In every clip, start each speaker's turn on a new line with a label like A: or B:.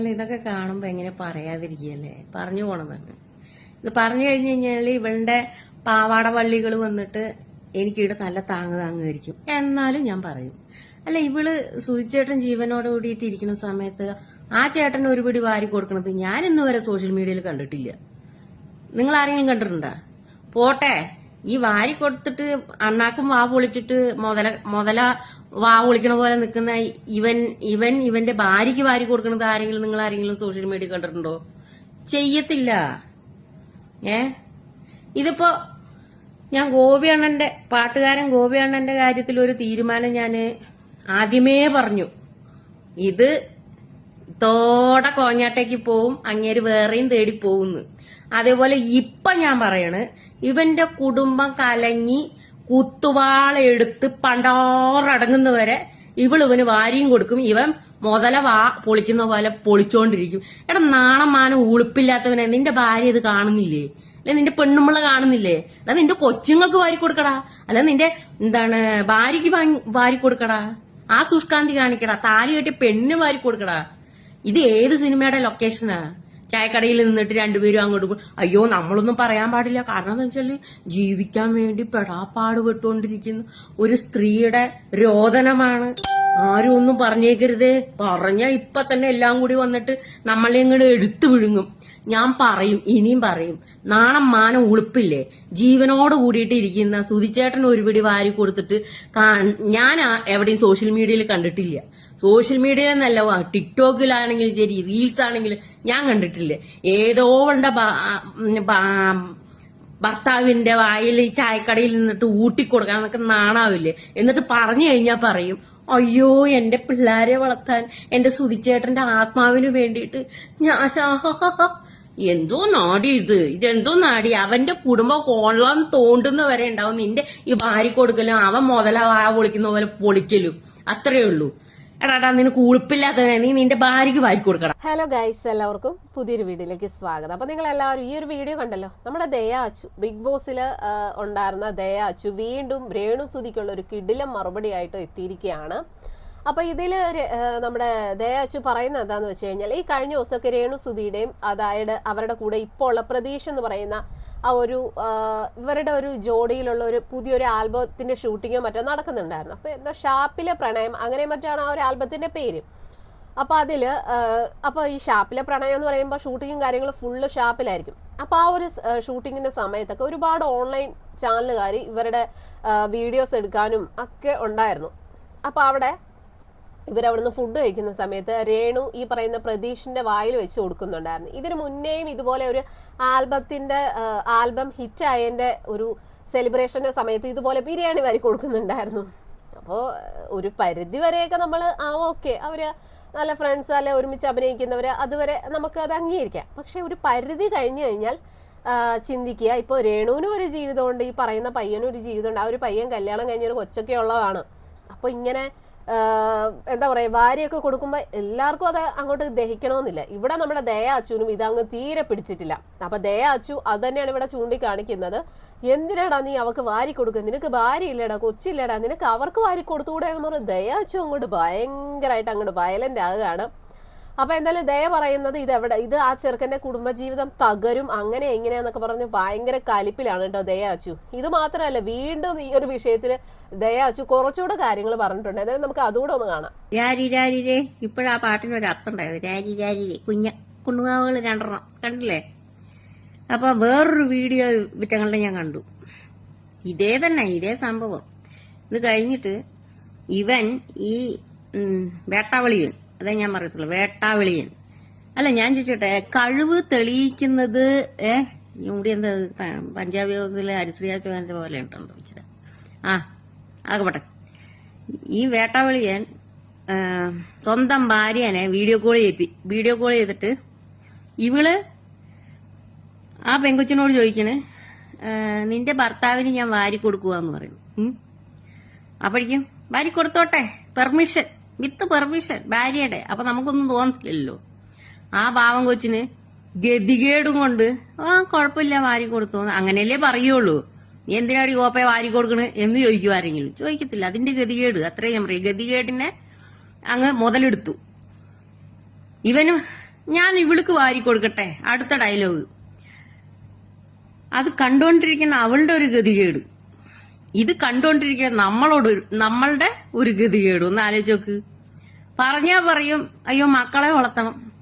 A: അല്ല ഇതൊക്കെ കാണുമ്പോ എങ്ങനെ പറയാതിരിക്കല്ലേ പറഞ്ഞു പോണതാണ്. ഇത് പറഞ്ഞു കഴിഞ്ഞു കഴിഞ്ഞാൽ ഇവളുടെ പാവാട വള്ളികൾ വന്നിട്ട് എനിക്കിവിടെ നല്ല താങ്ങ് താങ്ങുമായിരിക്കും എന്നാലും ഞാൻ പറയും. അല്ല ഇവൾ സുചേട്ടൻ ജീവനോട് കൂടിയിട്ട് ഇരിക്കുന്ന സമയത്ത് ആ ചേട്ടൻ ഒരു പിടി വാരി കൊടുക്കണത് ഞാൻ ഇന്നുവരെ സോഷ്യൽ മീഡിയയിൽ കണ്ടിട്ടില്ല. നിങ്ങൾ ആരെങ്കിലും കണ്ടിട്ടുണ്ടോ? പോട്ടെ. ഈ വാരി കൊടുത്തിട്ട് അണ്ണാക്കും വാ പൊളിച്ചിട്ട് മുതല മുതല വാ പൊളിക്കണ പോലെ നിൽക്കുന്ന ഇവൻ ഇവൻ ഇവന്റെ ഭാര്യയ്ക്ക് വാരി കൊടുക്കണത് ആരെങ്കിലും നിങ്ങൾ ആരെങ്കിലും സോഷ്യൽ മീഡിയ കണ്ടിട്ടുണ്ടോ? ചെയ്യത്തില്ല. ഏ? ഇതിപ്പോ ഞാൻ ഗോപിയണ്ണന്റെ പാട്ടുകാരൻ ഗോപിയണ്ണന്റെ കാര്യത്തിൽ ഒരു തീരുമാനം ഞാൻ ആദ്യമേ പറഞ്ഞു. ഇത് തോടെ കോഞ്ഞാട്ടേക്ക് പോവും അങ്ങേര് വേറെയും തേടി പോകുന്നു അതേപോലെ ഇപ്പൊ ഞാൻ പറയണ് ഇവന്റെ കുടുംബം കലങ്ങി കുത്തുവാളെടുത്ത് പണ്ടോറടങ്ങുന്നവരെ ഇവൾ ഇവന് വാരിയും കൊടുക്കും. ഇവൻ മുതല വാ പൊളിക്കുന്ന പോലെ പൊളിച്ചോണ്ടിരിക്കും. എടാ നാണം മാനം ഉളുപ്പില്ലാത്തവനെ നിന്റെ ഭാര്യ ഇത് കാണുന്നില്ലേ? അല്ലെ നിന്റെ പെണ്ണുമ്പള കാണുന്നില്ലേ? അല്ല നിന്റെ കൊച്ചുങ്ങൾക്ക് വാരി കൊടുക്കടാ. അല്ല നിന്റെ എന്താണ് ഭാര്യക്ക് വാരി കൊടുക്കടാ. ആ സുഷ്കാന്തി കാണിക്കടാ. താലി കെട്ടി പെണ്ണ് വാരി കൊടുക്കടാ. ഇത് ഏത് സിനിമയുടെ ലൊക്കേഷനാ ചായക്കടയിൽ നിന്നിട്ട് രണ്ടുപേരും അങ്ങോട്ട് അയ്യോ നമ്മളൊന്നും പറയാൻ പാടില്ല. കാരണം എന്താ വെച്ചാൽ ജീവിക്കാൻ വേണ്ടി പെടാപ്പാട് പെട്ടുകൊണ്ടിരിക്കുന്ന. ഒരു സ്ത്രീയുടെ രോദനമാണ്. ആരും ഒന്നും പറഞ്ഞേക്കരുതേ. പറഞ്ഞ ഇപ്പൊ തന്നെ എല്ലാം കൂടി വന്നിട്ട് നമ്മളെ ഇങ്ങോട്ട് എടുത്തു വിഴുങ്ങും. ഞാൻ പറയും ഇനിയും പറയും. നാണം മാനം ഉളുപ്പില്ലേ? ജീവനോട് കൂടിയിട്ട് ഇരിക്കുന്ന സുതിച്ചേട്ടൻ ഒരുപിടി വാരി കൊടുത്തിട്ട് ഞാൻ എവിടെയും സോഷ്യൽ മീഡിയയിൽ കണ്ടിട്ടില്ല. സോഷ്യൽ മീഡിയ എന്നല്ല ടിക്ടോക്കിലാണെങ്കിലും ശരി റീൽസ് ആണെങ്കിലും ഞാൻ കണ്ടിട്ടില്ല. ഏതോ ബാ- ഭർത്താവിന്റെ വായിൽ ചായക്കടയിൽ നിന്നിട്ട് ഊട്ടിക്കൊടുക്കാൻ എന്നൊക്കെ നാണാവില്ലേ? എന്നിട്ട് പറഞ്ഞു കഴിഞ്ഞാൽ പറയും അയ്യോ എന്റെ പിള്ളേരെ വളർത്താൻ എന്റെ സുതിച്ചേട്ടന്റെ ആത്മാവിന് വേണ്ടിയിട്ട് ഞാൻ എന്തോ നാടി ഇത്. ഇതെന്തോ നാടി. അവന്റെ കുടുംബം കോളം തോണ്ടുന്ന വരെ ഉണ്ടാവും. നിന്റെ ഈ ഭാര്യ കൊടുക്കലും അവൻ മുതലാ പൊളിക്കുന്ന പോലെ പൊളിക്കലും. അത്രയേ ഉള്ളൂ. എടാടാ നിനക്ക് ഉളുപ്പില്ലാത്തവനെ നീ നിന്റെ ഭാര്യക്ക് വായിക്കു കൊടുക്കണം.
B: ഹലോ ഗൈസ് എല്ലാവർക്കും പുതിയൊരു വീഡിയോയിലേക്ക് സ്വാഗതം. അപ്പൊ നിങ്ങൾ എല്ലാവരും ഈ ഒരു വീഡിയോ കണ്ടല്ലോ? നമ്മുടെ ദയ അച്ചു ബിഗ് ബോസിൽ ഉണ്ടായിരുന്ന ദയ അച്ചു വീണ്ടും രേണു സുതിക്കുള്ള ഒരു കിടിലം മറുപടി ആയിട്ട് എത്തിയിരിക്കുകയാണ്. അപ്പൊ ഇതിൽ നമ്മുടെ ദയാച്ചു പറയുന്ന എന്താന്ന് വെച്ച് കഴിഞ്ഞാൽ ഈ കഴിഞ്ഞ ദിവസമൊക്കെ രേണു സുധിയുടെയും അതായത് അവരുടെ കൂടെ ഇപ്പോൾ ഉള്ള പ്രതീക്ഷ എന്ന് പറയുന്ന ആ ഒരു ഇവരുടെ ഒരു ജോഡിയിലുള്ള ഒരു പുതിയൊരു ആൽബത്തിന്റെ ഷൂട്ടിങ്ങോ മറ്റോ നടക്കുന്നുണ്ടായിരുന്നു. അപ്പൊ എന്താ ഷാപ്പിലെ പ്രണയം അങ്ങനെ മറ്റാണ് ആ ഒരു ആൽബത്തിന്റെ പേര്? അപ്പൊ അതിൽ അപ്പൊ ഈ ഷാപ്പിലെ പ്രണയം എന്ന് പറയുമ്പോൾ ഷൂട്ടിങ്ങും കാര്യങ്ങളും ഫുള്ള് ഷാപ്പിലായിരിക്കും. അപ്പൊ ആ ഒരു ഷൂട്ടിങ്ങിന്റെ സമയത്തൊക്കെ ഒരുപാട് ഓൺലൈൻ ചാനലുകാർ ഇവരുടെ വീഡിയോസ് എടുക്കാനും ഒക്കെ ഉണ്ടായിരുന്നു. അപ്പൊ അവിടെ ഇവരവിടുന്ന് ഫുഡ് കഴിക്കുന്ന സമയത്ത് രേണു ഈ പറയുന്ന പ്രതീഷിന്റെ വായിൽ വെച്ച് കൊടുക്കുന്നുണ്ടായിരുന്നു. ഇതിനു മുന്നേയും ഇതുപോലെ ഒരു ആൽബത്തിന്റെ ആൽബം ഹിറ്റ് ആയതിന്റെ ഒരു സെലിബ്രേഷന്റെ സമയത്ത് ഇതുപോലെ ബിരിയാണി വാരി കൊടുക്കുന്നുണ്ടായിരുന്നു. അപ്പോ ഒരു പരിധി വരെയൊക്കെ നമ്മൾ ആ ഓക്കെ അവർ നല്ല ഫ്രണ്ട്സ് അല്ലെ ഒരുമിച്ച് അഭിനയിക്കുന്നവര് അതുവരെ നമുക്ക് അത് അംഗീകരിക്കാം. പക്ഷെ ഒരു പരിധി കഴിഞ്ഞു കഴിഞ്ഞാൽ ചിന്തിക്കുക ഇപ്പോൾ രേണുവിനും ഒരു ജീവിതമുണ്ട് ഈ പറയുന്ന പയ്യനും ഒരു ജീവിതമുണ്ട് ആ ഒരു പയ്യൻ കല്യാണം കഴിഞ്ഞ ഒരു കൊച്ചൊക്കെ ഉള്ളതാണ്. അപ്പോൾ ഇങ്ങനെ എന്താ പറയുക ഭാര്യയൊക്കെ കൊടുക്കുമ്പോൾ എല്ലാവർക്കും അത് അങ്ങോട്ട് ദഹിക്കണമെന്നില്ല. ഇവിടെ നമ്മുടെ ദയ അച്ചുവിനും ഇതങ്ങ് തീരെ പിടിച്ചിട്ടില്ല. അപ്പൊ ദയ അച്ചു അത് തന്നെയാണ് ഇവിടെ ചൂണ്ടിക്കാണിക്കുന്നത്. എന്തിനാടാ നീ അവക്ക് വാരി കൊടുക്കുക നിനക്ക് ഭാര്യ ഇല്ലടാ കൊച്ചില്ലടാ നിനക്ക് അവർക്ക് വാരി കൊടുത്തുകൂടെ എന്ന് പറഞ്ഞ് ദയ അച്ചു അങ്ങോട്ട് ഭയങ്കരമായിട്ട് അങ്ങോട്ട് വയലന്റ് ആകുകയാണ്. അപ്പൊ എന്തായാലും ദയ പറയുന്നത് ഇത് എവിടെ ഇത് ആ ചെറുക്കന്റെ കുടുംബജീവിതം തകരും അങ്ങനെ എങ്ങനെയാന്നൊക്കെ പറഞ്ഞു ഭയങ്കര കലിപ്പിലാണ് കേട്ടോ ദയ അച്ചു. ഇത് മാത്രമല്ല വീണ്ടും ഈ ഒരു വിഷയത്തിൽ ദയ അച്ചു കുറച്ചുകൂടെ കാര്യങ്ങൾ പറഞ്ഞിട്ടുണ്ട്. അതായത് നമുക്ക് അതുകൂടെ ഒന്ന് കാണാം.
A: രാരി രാരിരേ ഇപ്പോഴാ പാട്ടിന് ഒരു അർത്ഥം കുഞ്ഞ കുണ്ണുകാവുകൾ രണ്ടെണ്ണം. കണ്ടില്ലേ? അപ്പൊ വേറൊരു വീഡിയോ വിറ്റങ്ങളുടെ ഞാൻ കണ്ടു. ഇതേ തന്നെ ഇതേ സംഭവം. ഇത് കഴിഞ്ഞിട്ട് ഇവൻ ഈ വേട്ടാവളിയും അതേ ഞാൻ പറയത്തുള്ളൂ. വേട്ടാവിളിയൻ. അല്ല ഞാൻ ചോദിച്ചോട്ടെ കഴിവ് തെളിയിക്കുന്നത് ഏ? ഇവിടെ എന്താ പഞ്ചാബി ഹൗസിലെ ഹരിശ്രീ അശോകന്റെ പോലെ ഉണ്ടോ ഇച്ചിരി. ആ ആകട്ടെ ഈ വേട്ടാവിളിയൻ സ്വന്തം ഭാര്യനെ വീഡിയോ കോൾ ചെയ്യിപ്പി വീഡിയോ കോൾ ചെയ്തിട്ട് ഇവൾ ആ പെങ്കൊച്ചിനോട് ചോദിക്കണേ നിന്റെ ഭർത്താവിന് ഞാൻ വാരി കൊടുക്കുവാന്ന് പറയും പറയുന്നു അപ്പോഴേക്കും വാരി കൊടുത്തോട്ടെ പെർമിഷൻ. വിത്ത് പെർമിഷൻ ഭാര്യയുടെ. അപ്പൊ നമുക്കൊന്നും തോന്നത്തില്ലല്ലോ. ആ പാവം കൊച്ചിന് ഗതികേടും കൊണ്ട് ആ കുഴപ്പമില്ല വാരി കൊടുത്തു അങ്ങനെയല്ലേ പറയുള്ളൂ. എന്തിനാടി കോപ്പയെ വാരി കൊടുക്കണ്? എന്ന് ചോദിക്കും ആരെങ്കിലും? ചോദിക്കത്തില്ല. അതിന്റെ ഗതികേട്. അത്രയും ഞാൻ പറയും. ഗതികേടിനെ അങ്ങ് മുതലെടുത്തു. ഇവനും ഞാൻ ഇവിൾക്ക് വാരി കൊടുക്കട്ടെ. അടുത്ത ഡയലോഗ്. അത് കണ്ടുകൊണ്ടിരിക്കുന്ന അവളുടെ ഒരു ഗതികേട്. ഇത് കണ്ടുകൊണ്ടിരിക്കുന്ന നമ്മളോട് നമ്മളുടെ ഒരു ഗതികേട് ഒന്ന് ആലോചിച്ച് നോക്ക്. പറഞ്ഞാ പറയും അയ്യോ മക്കളെ വളർത്തണം.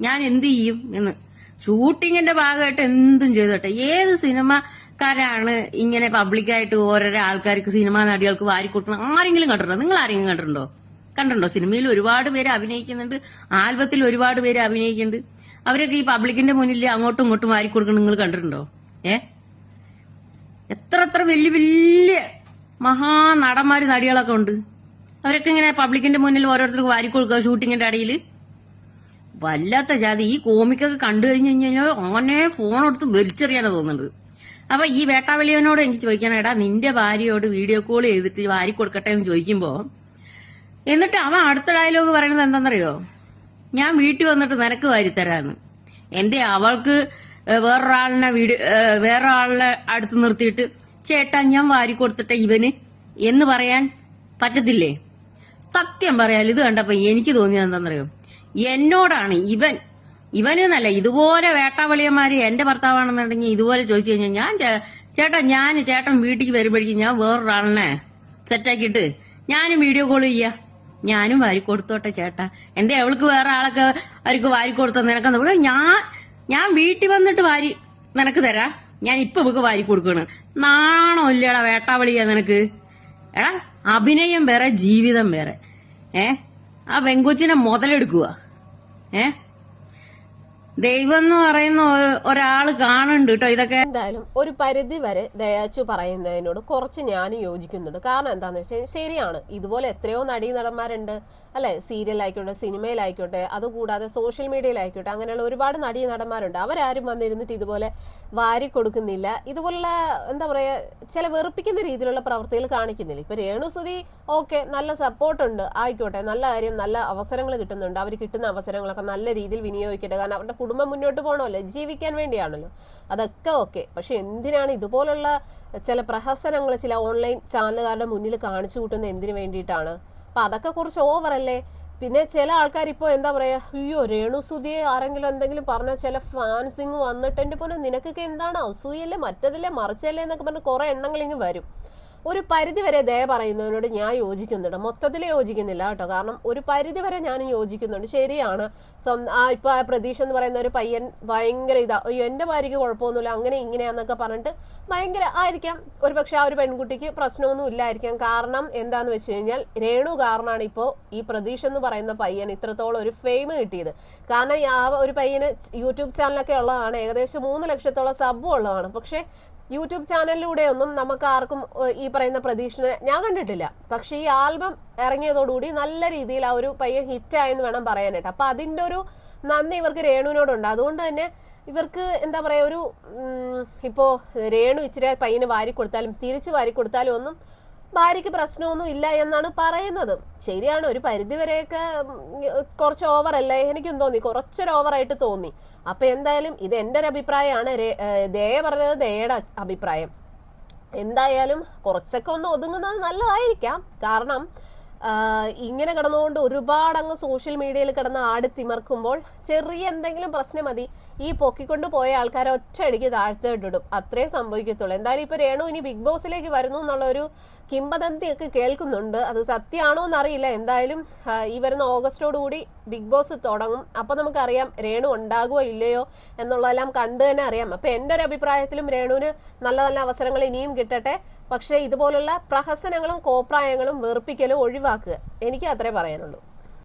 A: ഞാൻ എന്ത് ചെയ്യും? എന്ന്. ഷൂട്ടിങ്ങിന്റെ ഭാഗമായിട്ട് എന്തും ചെയ്തോട്ടെ. ഏത് സിനിമക്കാരാണ് ഇങ്ങനെ പബ്ലിക്കായിട്ട് ഓരോരോ ആൾക്കാർക്ക് സിനിമാ നടികൾക്ക് വാരി കൊടുക്കണം ആരെങ്കിലും കണ്ടിട്ടുണ്ടോ? നിങ്ങൾ ആരെങ്കിലും കണ്ടിട്ടുണ്ടോ? കണ്ടിട്ടുണ്ടോ? സിനിമയിൽ ഒരുപാട് പേര് അഭിനയിക്കുന്നുണ്ട്. ആൽബത്തിൽ ഒരുപാട് പേര് അഭിനയിക്കുന്നുണ്ട്. അവരൊക്കെ ഈ പബ്ലിക്കിന്റെ മുന്നിൽ അങ്ങോട്ടും ഇങ്ങോട്ടും വാരിക്കൊടുക്കണം നിങ്ങൾ കണ്ടിട്ടുണ്ടോ? ഏ? എത്ര എത്ര വലിയ വലിയ മഹാനടന്മാര് നടികളൊക്കെ ഉണ്ട്. അവരൊക്കെ ഇങ്ങനെ പബ്ലിക്കിന്റെ മുന്നിൽ ഓരോരുത്തർക്ക് വാരി കൊടുക്കുക ഷൂട്ടിങ്ങിന്റെ ഇടയിൽ വല്ലാത്ത ജാതി. ഈ കോമിക്കൊക്കെ കണ്ടു കഴിഞ്ഞു കഴിഞ്ഞാൽ അങ്ങനെ ഫോൺ എടുത്ത് വലിച്ചെറിയാനാണ് തോന്നുന്നത്. അപ്പൊ ഈ വേട്ടാവളിയനോട് എനിക്ക് ചോദിക്കാനെടാ നിന്റെ ഭാര്യയോട് വീഡിയോ കോൾ ചെയ്തിട്ട് വാരി കൊടുക്കട്ടെ എന്ന് ചോദിക്കുമ്പോ എന്നിട്ട് അവൻ അടുത്ത ഡയലോഗ് പറയുന്നത് എന്താണെന്നറിയോ? ഞാൻ വീട്ടിൽ വന്നിട്ട് നിനക്ക് വാരിത്തരാന്ന് എന്റെ അവൾക്ക് വേറൊരാളിനെ ഏഹ്, വേറൊരാളിനെ അടുത്ത് നിർത്തിയിട്ട് ചേട്ടാ ഞാൻ വാരി കൊടുത്തിട്ടെ ഇവന് എന്ന് പറയാൻ പറ്റത്തില്ലേ? സത്യം പറയാൽ ഇത് കണ്ടപ്പോ എനിക്ക് തോന്നിയത് എന്താണെന്നറിയോ? എന്നോടാണ് ഇവൻ ഇവന് എന്നല്ല ഇതുപോലെ വേട്ടാവളിയന്മാര് എന്റെ ഭർത്താവാണെന്നുണ്ടെങ്കിൽ ഇതുപോലെ ചോദിച്ചു കഴിഞ്ഞാൽ ഞാൻ ചേട്ടാ ഞാൻ ചേട്ടൻ വീട്ടിൽ വരുമ്പോഴേക്കും ഞാൻ വേറൊരാളിനെ സെറ്റാക്കിയിട്ട് ഞാനും വീഡിയോ കോൾ ചെയ്യാ. ഞാനും വാരി കൊടുത്തോട്ടെ ചേട്ടാ. എന്റെ അവൾക്ക് വേറെ ആളൊക്കെ അവർക്ക് വാരി കൊടുത്ത? നിനക്കെന്താ? ഞാൻ ഞാൻ വീട്ടിൽ വന്നിട്ട് വാരി നിനക്ക് തരാ. ഞാൻ ഇപ്പൊ ഇവക്ക് വാരി കൊടുക്കണ്. നാണോ ഇല്ലടാ വേട്ടാവളിയാ നിനക്ക്? എടാ അഭിനയം വേറെ ജീവിതം വേറെ. ഏ? ആ പെങ്കൊച്ചിനെ മുതലെടുക്കുക ഏ? ദൈവം എന്ന് പറയുന്ന ഒരാൾ കാണുന്നുണ്ട് കേട്ടോ ഇതൊക്കെ.
B: എന്തായാലും ഒരു പരിധി വരെ ദയാച്ചു പറയുന്നതിനോട് കുറച്ച് ഞാൻ യോജിക്കുന്നുണ്ട്. കാരണം എന്താണെന്ന് വെച്ചാൽ ശരിയാണ്. ഇതുപോലെ എത്രയോ നടീ നടന്മാരുണ്ട് അല്ലെ? സീരിയലായിക്കോട്ടെ സിനിമയിലായിക്കോട്ടെ അതുകൂടാതെ സോഷ്യൽ മീഡിയയിലായിക്കോട്ടെ അങ്ങനെയുള്ള ഒരുപാട് നടീ നടന്മാരുണ്ട് അവരാരും വന്നിരുന്നിട്ട് ഇതുപോലെ വാരി കൊടുക്കുന്നില്ല ഇതുപോലുള്ള എന്താ പറയാ ചില വെറുപ്പിക്കുന്ന രീതിയിലുള്ള പ്രവർത്തികൾ കാണിക്കുന്നില്ല. ഇപ്പൊ രേണുസുതി ഓക്കെ നല്ല സപ്പോർട്ടുണ്ട്. ആയിക്കോട്ടെ നല്ല കാര്യം നല്ല അവസരങ്ങൾ കിട്ടുന്നുണ്ട്. അവർ കിട്ടുന്ന അവസരങ്ങളൊക്കെ നല്ല രീതിയിൽ വിനിയോഗിക്കട്ടെ. കാരണം അവരുടെ കുടുംബം മുന്നോട്ട് പോകണമല്ലോ ജീവിക്കാൻ വേണ്ടിയാണല്ലോ. അതൊക്കെ ഓക്കെ പക്ഷെ എന്തിനാണ് ഇതുപോലുള്ള ചില പ്രഹസനങ്ങൾ ചില ഓൺലൈൻ ചാനലുകാരുടെ മുന്നിൽ കാണിച്ചു കൂട്ടുന്നത് എന്തിനു വേണ്ടിയിട്ടാണ്? അപ്പൊ അതൊക്കെ കുറച്ച് ഓവർ അല്ലേ? പിന്നെ ചില ആൾക്കാർ ഇപ്പോൾ എന്താ പറയാ അയ്യോ രേണുസുതിയെ ആരെങ്കിലും എന്തെങ്കിലും പറഞ്ഞ ചില ഫാൻസിങ് വന്നിട്ടുണ്ട് പോലെ നിനക്കൊക്കെ എന്താണ്? അസൂയല്ലേ മറ്റതില്ലേ? മറിച്ചല്ലേ എന്നൊക്കെ പറഞ്ഞ് കുറെ എണ്ണങ്ങൾ ഇങ്ങ് വരും. ഒരു പരിധിവരെ ദയ പറയുന്നതിനോട് ഞാൻ യോജിക്കുന്നുണ്ട്. മൊത്തത്തിൽ യോജിക്കുന്നില്ല കേട്ടോ. കാരണം ഒരു പരിധിവരെ ഞാൻ യോജിക്കുന്നുണ്ട്. ശരിയാണ്. ഇപ്പൊ പ്രതീക്ഷ എന്ന് പറയുന്ന ഒരു പയ്യൻ ഭയങ്കര ഇതാ അയ്യോ എന്റെ ഭാര്യയ്ക്ക് കുഴപ്പമൊന്നുമില്ല. അങ്ങനെ ഇങ്ങനെയാന്നൊക്കെ പറഞ്ഞിട്ട് ഭയങ്കര ആയിരിക്കാം. ഒരു പക്ഷെ ആ ഒരു പെൺകുട്ടിക്ക് പ്രശ്നമൊന്നും ഇല്ലായിരിക്കാം. കാരണം എന്താന്ന് വെച്ച് കഴിഞ്ഞാൽ രേണു കാരണമാണ് ഇപ്പോൾ ഈ പ്രതീക്ഷ എന്ന് പറയുന്ന പയ്യൻ ഇത്രത്തോളം ഒരു ഫെയിം കിട്ടിയത്. കാരണം ആ ഒരു പയ്യന് യൂട്യൂബ് ചാനലൊക്കെ ഉള്ളതാണ്. ഏകദേശം മൂന്ന് ലക്ഷത്തോളം സബ് ഉള്ളതാണ്. പക്ഷേ യൂട്യൂബ് ചാനലിലൂടെ ഒന്നും നമുക്ക് ആർക്കും ഈ പറയുന്ന പ്രതീക്ഷനെ ഞാൻ കണ്ടിട്ടില്ല. പക്ഷെ ഈ ആൽബം ഇറങ്ങിയതോടുകൂടി നല്ല രീതിയിൽ ആ ഒരു പയ്യൻ ഹിറ്റായെന്ന് വേണം പറയാനായിട്ട്. അപ്പൊ അതിന്റെ ഒരു നന്ദി ഇവർക്ക് രേണുവിനോടുണ്ട്. അതുകൊണ്ട് തന്നെ ഇവർക്ക് എന്താ പറയാ ഒരു ഇപ്പോ രേണു ഇച്ചിരി പയ്യന് വാരി കൊടുത്താലും തിരിച്ചു വാരി കൊടുത്താലും ഒന്നും ഭാര്യയ്ക്ക് പ്രശ്നമൊന്നും ഇല്ല എന്നാണ് പറയുന്നത്. ശരിയാണ് ഒരു പരിധി വരെയൊക്കെ കുറച്ച് ഓവറല്ലേ എനിക്കും തോന്നി കുറച്ചൊരു ഓവറായിട്ട് തോന്നി. അപ്പൊ എന്തായാലും ഇത് എന്റെ ഒരു അഭിപ്രായമാണ്. ദയ പറഞ്ഞത് ദയയുടെ അഭിപ്രായം. എന്തായാലും കുറച്ചൊക്കെ ഒന്ന് ഒതുങ്ങുന്നത് നല്ലതായിരിക്കാം. കാരണം ഇങ്ങനെ കിടന്നുകൊണ്ട് ഒരുപാട് അങ്ങ് സോഷ്യൽ മീഡിയയിൽ കിടന്ന് ആടി തിമർക്കുമ്പോൾ ചെറിയ എന്തെങ്കിലും പ്രശ്നം മതി. ഈ പൊക്കിക്കൊണ്ട് പോയ ആൾക്കാരെ ഒറ്റയടിക്ക് താഴ്ത്തിട്ടിടും അത്രേ സംഭവിക്കത്തുള്ളൂ. എന്തായാലും ഇപ്പൊ രേണു ഇനി ബിഗ് ബോസിലേക്ക് വരുന്നു എന്നുള്ള ഒരു കിംബദന്തിയൊക്കെ കേൾക്കുന്നുണ്ട്. അത് സത്യമാണോ എന്നറിയില്ല. എന്തായാലും ഈ വരുന്ന ഓഗസ്റ്റോടുകൂടി ബിഗ് ബോസ് തുടങ്ങും. അപ്പൊ നമുക്കറിയാം രേണു ഉണ്ടാകുമോ ഇല്ലയോ എന്നുള്ളതെല്ലാം കണ്ടു തന്നെ അറിയാം. അപ്പൊ എന്റെ ഒരു അഭിപ്രായത്തിലും രേണുവിന് നല്ല നല്ല അവസരങ്ങൾ ഇനിയും കിട്ടട്ടെ. പക്ഷേ ഇതുപോലുള്ള പ്രഹസനങ്ങളും കോപ്രായങ്ങളും വെറുപ്പിക്കലും ഒഴിവാക്കുക. എനിക്ക് അത്രേ പറയാനുള്ളൂ.